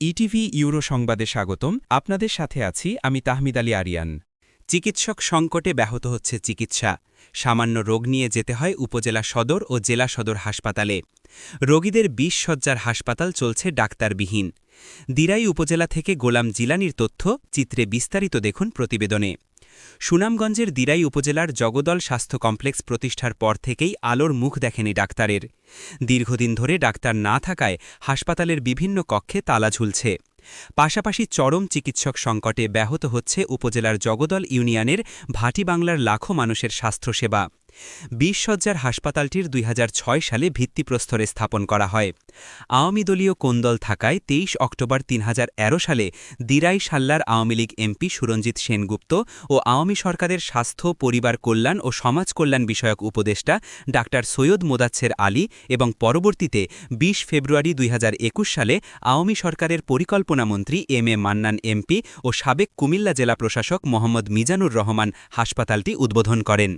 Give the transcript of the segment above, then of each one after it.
ETV euro সংবাদে স্বাগতম। আপনাদের সাথে আছি আমি তাহমিদ আলী আরিয়ান। চিকিৎসক সংকটে ব্যাহত হচ্ছে চিকিৎসা। সামান্য রোগ নিয়ে যেতে হয় উপজেলা সদর ও জেলা সদর হাসপাতালে। রোগীদের বিশ সজ্জার হাসপাতাল চলছে ডাক্তারবিহীন। দিরাই উপজেলা থেকে গোলাম জিলানির তথ্য, চিত্রে বিস্তারিত দেখুন প্রতিবেদনে। সুনামগঞ্জের দিরাই উপজেলার জগদল স্বাস্থ্য কমপ্লেক্স প্রতিষ্ঠার পর থেকেই আলোর মুখ দেখেনি ডাক্তারের। দীর্ঘদিন ধরে ডাক্তার না থাকায় হাসপাতালের বিভিন্ন কক্ষে তালা ঝুলছে। পাশাপাশি চরম চিকিৎসক সংকটে ব্যাহত হচ্ছে উপজেলার জগদল ইউনিয়নের ভাটি বাংলার লাখো মানুষের স্বাস্থ্যসেবা। বিশ সজ্জার হাসপাতালটির দুই হাজার ছয় সালে ভিত্তিপ্রস্তরে স্থাপন করা হয়। আওয়ামী দলীয় কোন্দল থাকায় তেইশ অক্টোবর তিন সালে দিরাই সাল্লার আওয়ামী লীগ এমপি সুরঞ্জিত সেনগুপ্ত ও আওয়ামী সরকারের স্বাস্থ্য, পরিবার কল্যাণ ও সমাজ কল্যাণ বিষয়ক উপদেষ্টা ডাক্তার সৈয়দ মোদাচ্ছের আলী এবং পরবর্তীতে ২০ ফেব্রুয়ারি দুই হাজার একুশ সালে আওয়ামী সরকারের পরিকল্পনামন্ত্রী এম এ মান্নান এমপি ও সাবেক কুমিল্লা জেলা প্রশাসক মোহাম্মদ মিজানুর রহমান হাসপাতালটি উদ্বোধন করেন।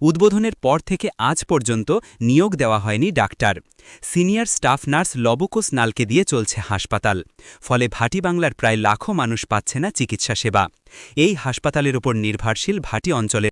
উদ্বোধনের পর থেকে আজ পর্যন্ত নিয়োগ দেওয়া হয়নি ডাক্তার। সিনিয়র স্টাফ নার্স লবকোস নালকে দিয়ে চলছে হাসপাতাল। ফলে ভাটি বাংলার প্রায় লাখো মানুষ পাচ্ছে না চিকিৎসা সেবা। এই হাসপাতালের ওপর নির্ভরশীল ভাটি অঞ্চলের